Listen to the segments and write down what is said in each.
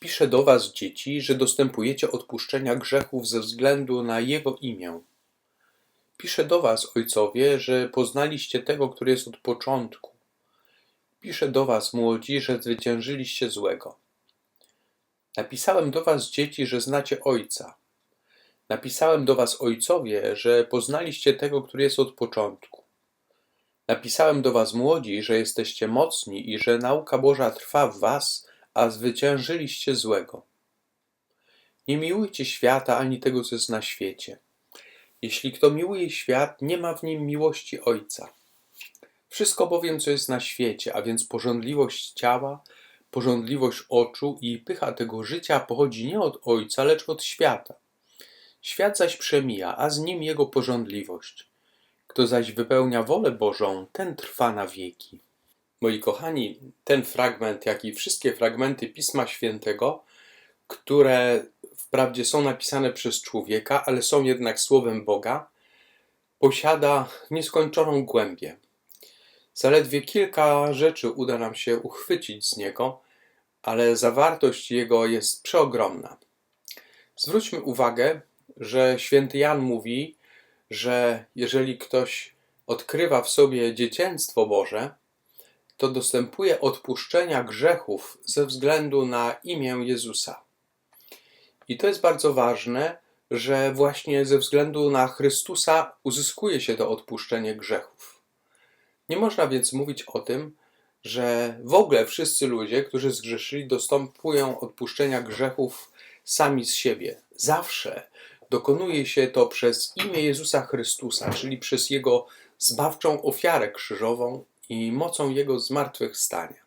Piszę do was, dzieci, że dostępujecie odpuszczenia grzechów ze względu na Jego imię. Piszę do was, ojcowie, że poznaliście tego, który jest od początku. Piszę do was, młodzi, że zwyciężyliście złego. Napisałem do was, dzieci, że znacie Ojca. Napisałem do was, ojcowie, że poznaliście tego, który jest od początku. Napisałem do was, młodzi, że jesteście mocni i że nauka Boża trwa w was, a zwyciężyliście złego. Nie miłujcie świata ani tego, co jest na świecie. Jeśli kto miłuje świat, nie ma w nim miłości Ojca. Wszystko bowiem, co jest na świecie, a więc porządliwość ciała, porządliwość oczu i pycha tego życia pochodzi nie od Ojca, lecz od świata. Świat zaś przemija, a z nim jego porządliwość. Kto zaś wypełnia wolę Bożą, ten trwa na wieki. Moi kochani, ten fragment, jak i wszystkie fragmenty Pisma Świętego, które wprawdzie są napisane przez człowieka, ale są jednak słowem Boga, posiada nieskończoną głębię. Zaledwie kilka rzeczy uda nam się uchwycić z niego, ale zawartość jego jest przeogromna. Zwróćmy uwagę, że święty Jan mówi, że jeżeli ktoś odkrywa w sobie dzieciństwo Boże, to dostępuje odpuszczenia grzechów ze względu na imię Jezusa. I to jest bardzo ważne, że właśnie ze względu na Chrystusa uzyskuje się to odpuszczenie grzechów. Nie można więc mówić o tym, że w ogóle wszyscy ludzie, którzy zgrzeszyli, dostępują odpuszczenia grzechów sami z siebie. Zawsze dokonuje się to przez imię Jezusa Chrystusa, czyli przez Jego zbawczą ofiarę krzyżową i mocą Jego zmartwychwstania.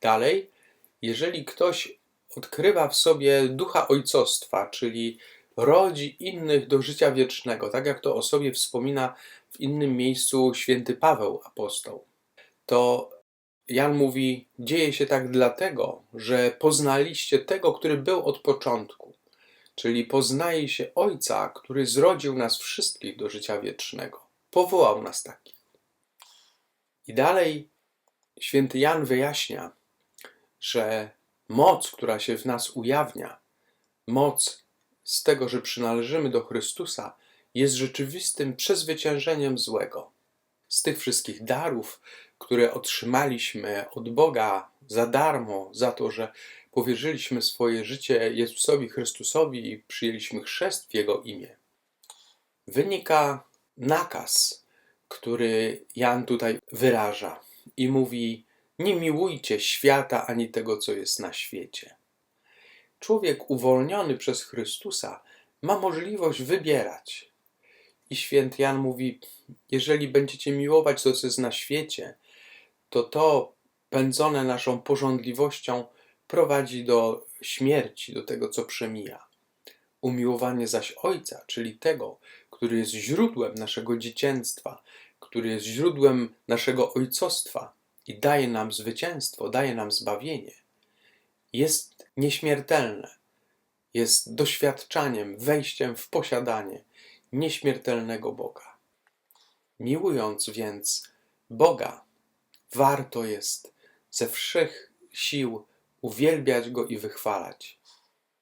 Dalej, jeżeli ktoś odkrywa w sobie ducha ojcostwa, czyli rodzi innych do życia wiecznego, tak jak to o sobie wspomina w innym miejscu święty Paweł apostoł, to Jan mówi: Dzieje się tak dlatego, że poznaliście tego, który był od początku, czyli poznaje się Ojca, który zrodził nas wszystkich do życia wiecznego. Powołał nas takich. I dalej święty Jan wyjaśnia, że moc, która się w nas ujawnia, moc z tego, że przynależymy do Chrystusa, jest rzeczywistym przezwyciężeniem złego. Z tych wszystkich darów, które otrzymaliśmy od Boga za darmo, za to, że powierzyliśmy swoje życie Jezusowi Chrystusowi i przyjęliśmy chrzest w Jego imię, wynika nakaz, który Jan tutaj wyraża i mówi: Nie miłujcie świata ani tego, co jest na świecie. Człowiek uwolniony przez Chrystusa ma możliwość wybierać. I święty Jan mówi: Jeżeli będziecie miłować to, co jest na świecie, to to pędzone naszą porządliwością prowadzi do śmierci, do tego, co przemija. Umiłowanie zaś Ojca, czyli tego, który jest źródłem naszego dzieciństwa, który jest źródłem naszego ojcostwa i daje nam zwycięstwo, daje nam zbawienie, jest nieśmiertelne. Jest doświadczaniem, wejściem w posiadanie nieśmiertelnego Boga. Miłując więc Boga, warto jest ze wszech sił uwielbiać Go i wychwalać.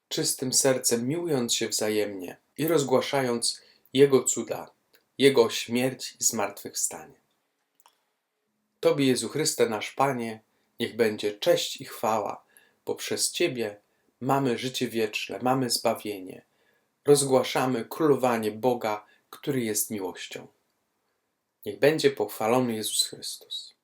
Czystym sercem miłując się wzajemnie i rozgłaszając Jego cuda, Jego śmierć i zmartwychwstanie. Tobie, Jezu Chryste, nasz Panie, niech będzie cześć i chwała, bo przez Ciebie mamy życie wieczne, mamy zbawienie. Rozgłaszamy królowanie Boga, który jest miłością. Niech będzie pochwalony Jezus Chrystus.